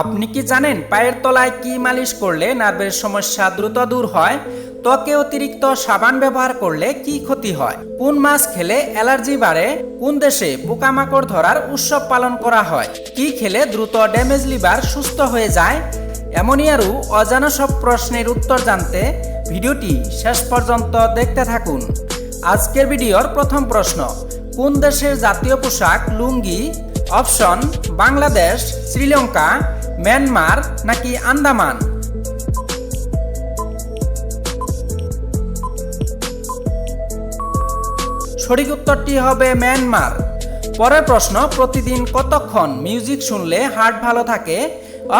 আপনি কি জানেন পায়ের তলায় কি মালিশ করলে নার্ভের সমস্যা দ্রুত দূর হয়? ত্বকে অতিরিক্ত সাবান ব্যবহার করলে কি ক্ষতি হয়? কোন মাছ খেলে অ্যালার্জি বাড়ে? কোন দেশে পোকামাকড় ধরার উৎসব পালন করা হয়? কি খেলে দ্রুত ড্যামেজ লিভার সুস্থ হয়ে যায়? এমনই আরও অজানা সব প্রশ্নের উত্তর জানতে ভিডিওটি শেষ পর্যন্ত দেখতে থাকুন। আজকের ভিডিওর প্রথম প্রশ্ন, কোন দেশের জাতীয় পোশাক, লুঙ্গি? অপশন, বাংলাদেশ, শ্রীলঙ্কা। মিয়ানমার নাকি আন্দামান? সঠিক উত্তরটি হবে মিয়ানমার পরের প্রশ্ন, প্রতিদিন কতক্ষণ মিউজিক শুনলে হার্ট ভালো থাকে?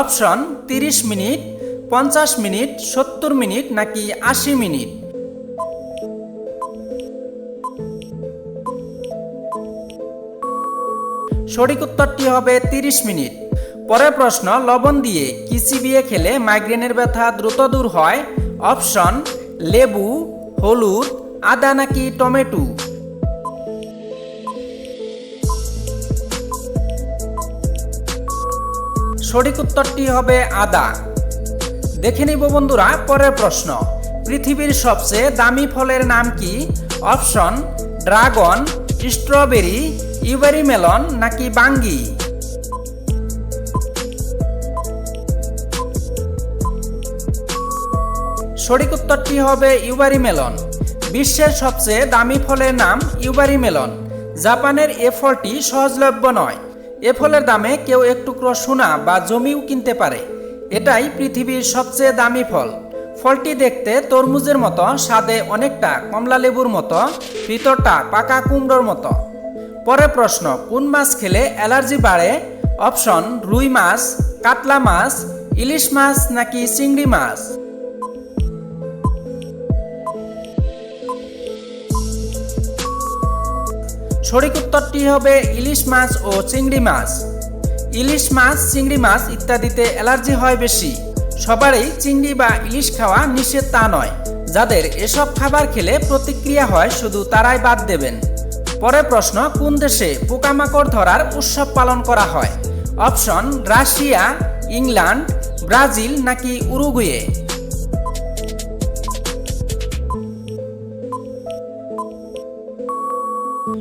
অপশন, তিরিশ মিনিট, পঞ্চাশ মিনিট, সত্তর মিনিট নাকি আশি মিনিট? সঠিক উত্তরটি হবে তিরিশ মিনিট। পরের প্রশ্ন, লবণ দিয়ে কি চিবিয়ে খেলে মাইগ্রেনের ব্যথা দ্রুত দূর হয়। অপশন লেবু, হলুদ, আদা নাকি টমেটো? সঠিক উত্তরটি হবে আদা। দেখে নিব বন্ধুরা, পরের প্রশ্ন, পৃথিবীর সবচেয়ে দামি ফলের নাম কি? অপশন ড্রাগন, স্ট্রবেরি ইউবেরি মেলন নাকি বাঙ্গি? সঠিক উত্তরটি হবে ইউবারি মেলন। বিশ্বের সবচেয়ে দামি ফলের নাম ইউবারি মেলন। জাপানের এ ফলটি সহজলভ্য নয়। এ ফলের দামে কেউ এক টুকরো সোনা বা জমিও কিনতে পারে। এটাই পৃথিবীর সবচেয়ে দামি ফল। ফলটি দেখতে তরমুজের মতো, স্বাদে অনেকটা কমলা লেবুর মতো, ভিতরটা পাকা কুমড়োর মতো। পরের প্রশ্ন, কোন মাছ খেলে অ্যালার্জি বাড়ে? অপশন, রুই মাছ, কাতলা মাছ, ইলিশ মাছ নাকি চিংড়ি মাছ? সঠিক উত্তরটি হবে ইলিশ মাছ ও চিংড়ি মাছ। ইলিশ মাছ, চিংড়ি মাছ ইত্যাদিতে অ্যালার্জি হয় বেশি। সবারই চিংড়ি বা ইলিশ খাওয়া নিষেধ তা নয়। যাদের এসব খাবার খেলে প্রতিক্রিয়া হয় শুধু তারাই বাদ দেবেন। পরের প্রশ্ন, কোন দেশে পোকামাকড় ধরার উৎসব পালন করা হয়? অপশন, রাশিয়া, ইংল্যান্ড, ব্রাজিল নাকি উরুগুয়ে?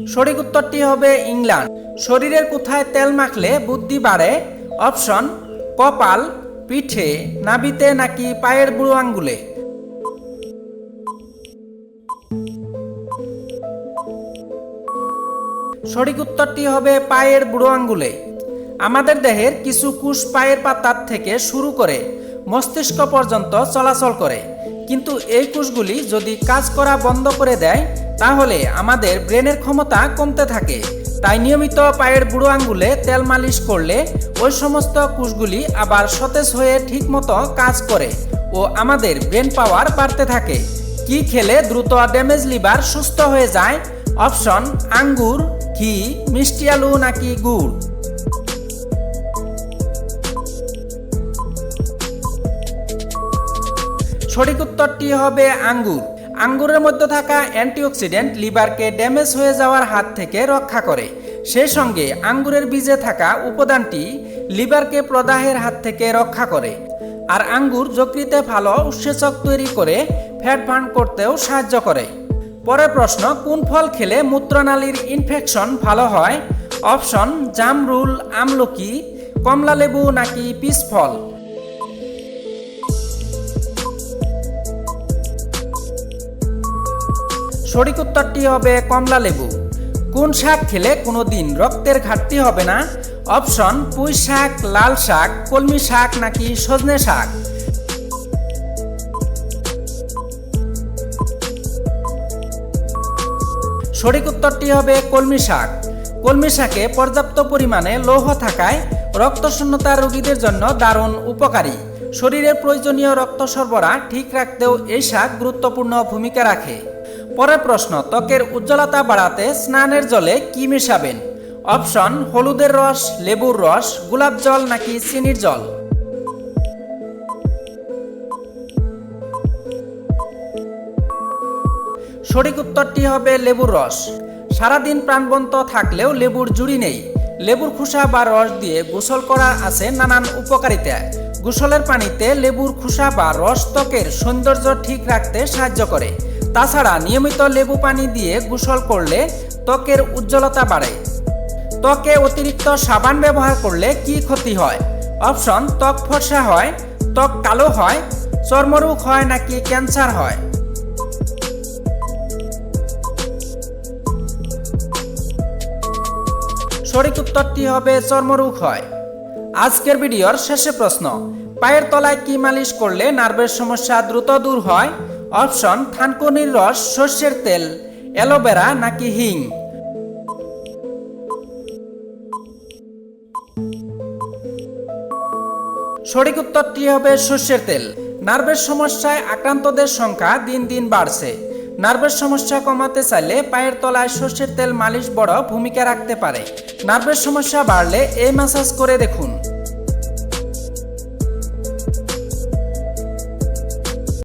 সঠিক উত্তরটি হবে ইংল্যান্ড। শরীরের কোথায় তেল মাখলে বুদ্ধি বাড়ে? অপশন, কপাল, পিঠে নাবিতে নাকি পায়ের বুড়ো আঙ্গুলে? সঠিক উত্তরটি হবে পায়ের বুড়ো আঙ্গুলে। আমাদের দেহের কিছু কুশ পায়ের পাতার থেকে শুরু করে মস্তিষ্ক পর্যন্ত চলাচল করে। কিন্তু এই কোষগুলি যদি কাজ করা বন্ধ করে দেয় তাহলে আমাদের ব্রেনের ক্ষমতা কমতে থাকে। তাই নিয়মিত পায়ের বুড়ো আঙ্গুলে তেল মালিশ করলে ওই সমস্ত কোষগুলি আবার সতেজ হয়ে ঠিকমতো কাজ করে ও আমাদের ব্রেন পাওয়ার বাড়তে থাকে। কি খেলে দ্রুত ড্যামেজ লিভার সুস্থ হয়ে যায়? অপশন, আঙ্গুর, ঘি, মিষ্টি আলু নাকি গুড়? সঠিক উত্তরটি হবে আঙ্গুর। আঙ্গুরের মধ্যে থাকা অ্যান্টিঅক্সিডেন্ট লিভারকে ড্যামেজ হয়ে যাওয়ার হাত থেকে রক্ষা করে। সেই সঙ্গে আঙ্গুরের বীজে থাকা উপাদানটি লিভারকে প্রদাহের হাত থেকে রক্ষা করে। আর আঙ্গুর যকৃতে ভালো উৎসেচক তৈরি করে ফ্যাট বার্ন করতেও সাহায্য করে। পরের প্রশ্ন, কোন ফল খেলে মূত্রনালীর ইনফেকশন ভালো হয়? অপশন, জামরুল, আমলকি, কমলালেবু নাকি পিস ফল সঠিক উত্তরটি হবে কমলা লেবু। কোন শাক খেলে কোনো দিন রক্তের ঘাটতি হবে না? অপশন, পুঁই শাক, লাল শাক, কলমি শাক নাকি সজনে শাক? সঠিক উত্তরটি হবে কলমি শাক। কলমি শাকে পর্যাপ্ত পরিমাণে লৌহ থাকায় রক্তশূন্যতা রোগীদের জন্য দারুণ উপকারী। শরীরের প্রয়োজনীয় রক্ত সরবরাহ ঠিক রাখতেও এই শাক গুরুত্বপূর্ণ ভূমিকা রাখে। পরের প্রশ্ন, ত্বকের উজ্জ্বলতা বাড়াতে স্নানের জলে কি মেশাবেন? অপশন, হলুদের রস, লেবুর রস, গোলাপ জল নাকি চিনির জল? সঠিক উত্তরটি হবে লেবুর রস। সারাদিন প্রাণবন্ত থাকলেও লেবুর জুড়ি নেই। লেবুর খোসা বা রস দিয়ে গোসল করার আছে নানান উপকারিতা। গোসলের পানিতে লেবুর খোসা বা রস ত্বকের সৌন্দর্য ঠিক রাখতে সাহায্য করে। তাছাড়া নিয়মিত লেবু পানি দিয়ে গোসল করলে ত্বকের উজ্জ্বলতা বাড়ে। ত্বকে অতিরিক্ত সাবান ব্যবহার করলে কি ক্ষতি হয়? অপশন, ত্বক ফর্সা হয়, ত্বক কালো হয়, চর্মরোগ হয় নাকি ক্যান্সার হয়? সঠিক উত্তরটি হবে চর্মরোগ হয়। আজকের ভিডিওর শেষে প্রশ্ন, পায়ের তলায় কি মালিশ করলে নার্ভের সমস্যা দ্রুত দূর হয়? অপশন থানকুনির রস, সর্ষের তেল, অ্যালোভেরা নাকি হিং? সঠিক উত্তরটি হবে? সর্ষের তেল। নার্ভের সমস্যায় আক্রান্তদের সংখ্যা দিন দিন বাড়ছে। নার্ভের সমস্যা কমাতে চাইলে পায়ের তলায় সর্ষের তেল মালিশ বড় ভূমিকা রাখতে পারে। নার্ভের সমস্যা বাড়লে এই ম্যাসাজ করে দেখুন।